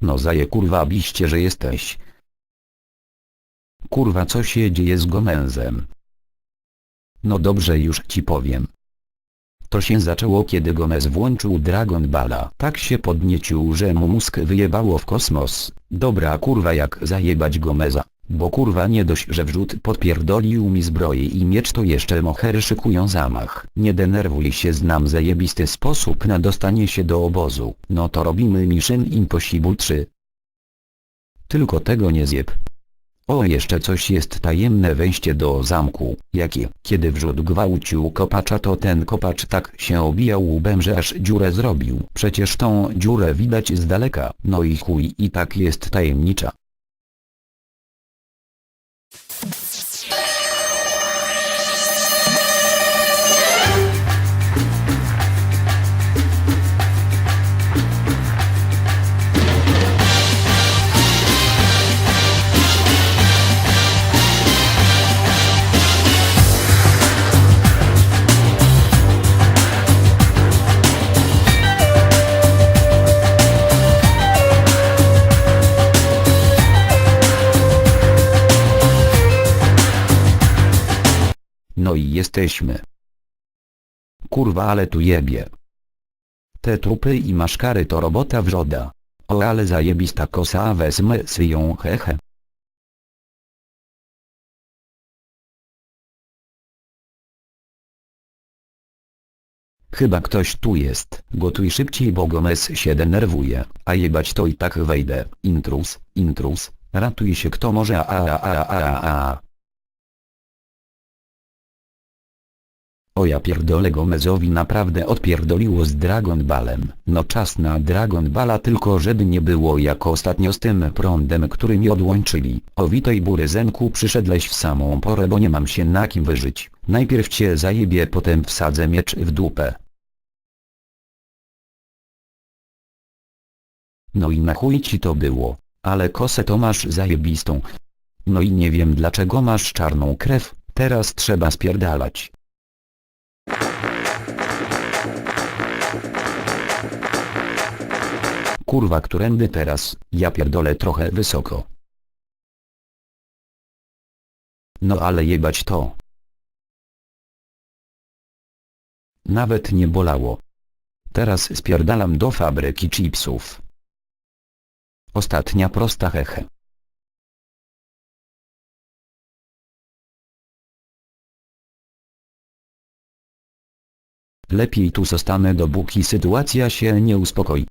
No zaje kurwa biście, że jesteś. Kurwa co się dzieje z Gomezem? No dobrze już ci powiem. To się zaczęło kiedy Gomez włączył Dragon Balla. Tak się podniecił, że mu mózg wyjebało w kosmos. Dobra kurwa jak zajebać Gomeza. Bo kurwa nie dość, że wrzut podpierdolił mi zbroję i miecz to jeszcze mohery szykują zamach. Nie denerwuj się znam zajebisty sposób na dostanie się do obozu. No to robimy Mission Impossible 3. Tylko tego nie zjeb. O jeszcze coś jest tajemne wejście do zamku. Jakie? Kiedy wrzut gwałcił kopacza to ten kopacz tak się obijał łbem, że aż dziurę zrobił. Przecież tą dziurę widać z daleka. No i chuj i tak jest tajemnicza. No i jesteśmy. Kurwa ale tu jebie. Te trupy i maszkary to robota wrzoda. O ale zajebista kosa wezmę syją hehe. Chyba ktoś tu jest. Gotuj szybciej bo Gomez się denerwuje. A jebać to i tak wejdę. Intrus, intrus. Ratuj się kto może a a a a a a. O ja pierdolę Gomezowi naprawdę odpierdoliło z Dragon Ballem. No czas na Dragon Balla tylko żeby nie było jak ostatnio z tym prądem który mi odłączyli. O witaj Buryzenku przyszedłeś w samą porę bo nie mam się na kim wyżyć. Najpierw cię zajebie potem wsadzę miecz w dupę. No i na chuj ci to było. Ale kosę to masz zajebistą. No i nie wiem dlaczego masz czarną krew, teraz trzeba spierdalać. Kurwa którędy teraz, ja pierdolę trochę wysoko. No ale jebać to. Nawet nie bolało. Teraz spierdalam do fabryki chipsów. Ostatnia prosta hehe. Lepiej tu zostanę dopóki sytuacja się nie uspokoi.